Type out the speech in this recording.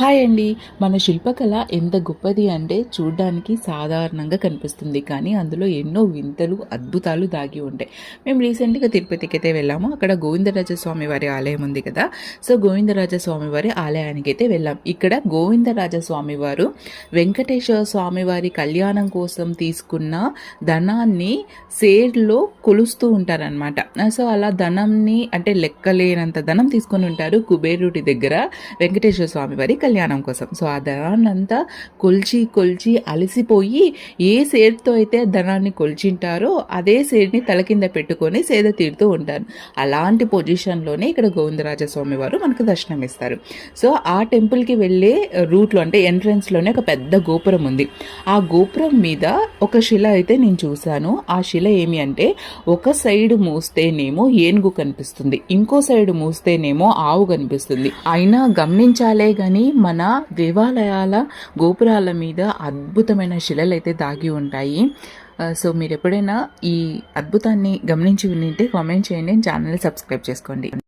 Hi అండి. మన శిల్పకళ ఎంత గొప్పది అంటే చూడ్డానికి సాధారణంగా కనిపిస్తుంది. కానీ అందులో ఎన్నో వింతలు అద్భుతాలు దాగి ఉంటాయి. మేము రీసెంట్గా తిరుపతికి అయితే వెళ్ళాము. అక్కడ గోవిందరాజ స్వామి వారి ఆలయం ఉంది కదా. సో గోవిందరాజ స్వామి వారి ఆలయానికి అయితే వెళ్ళాం. ఇక్కడ గోవిందరాజస్వామి వారు వెంకటేశ్వర స్వామి వారి కళ్యాణం కోసం తీసుకున్న ధనాన్ని సేర్లో కొలుస్తూ ఉంటారనమాట సో అలా ధనంని అంటే లెక్కలేనంత ధనం తీసుకొని ఉంటారు కుబేరుడి దగ్గర వెంకటేశ్వర స్వామి వారి కళ్యాణం కోసం. సో ఆ ధనాన్ని అంతా కొల్చి కొల్చి అలసిపోయి ఏ సేడ్తో అయితే ధనాన్ని కొల్చింటారో అదే సేరుని తల కింద పెట్టుకొని సేద తీరుతూ ఉంటారు. అలాంటి పొజిషన్లోనే ఇక్కడ గోవిందరాజ స్వామి వారు మనకు దర్శనం ఇస్తారు సో ఆ టెంపుల్కి వెళ్ళే రూట్లో అంటే ఎంట్రన్స్లోనే ఒక పెద్ద గోపురం ఉంది. ఆ గోపురం మీద ఒక శిల అయితే నేను చూశాను. ఆ శిల ఏమి అంటే ఒక సైడ్ మూస్తేనేమో ఏనుగు కనిపిస్తుంది. ఇంకో సైడ్ మూస్తేనేమో ఆవు కనిపిస్తుంది. అయినా గమనించాలే కానీ మన దేవాలయాల గోపురాల మీద అద్భుతమైన శిలలు అయితే దాగి ఉంటాయి. సో మీరు ఎప్పుడైనా ఈ అద్భుతాన్ని గమనించి ఉంటే కామెంట్ చేయండి. ఛానల్ సబ్స్క్రైబ్ చేసుకోండి.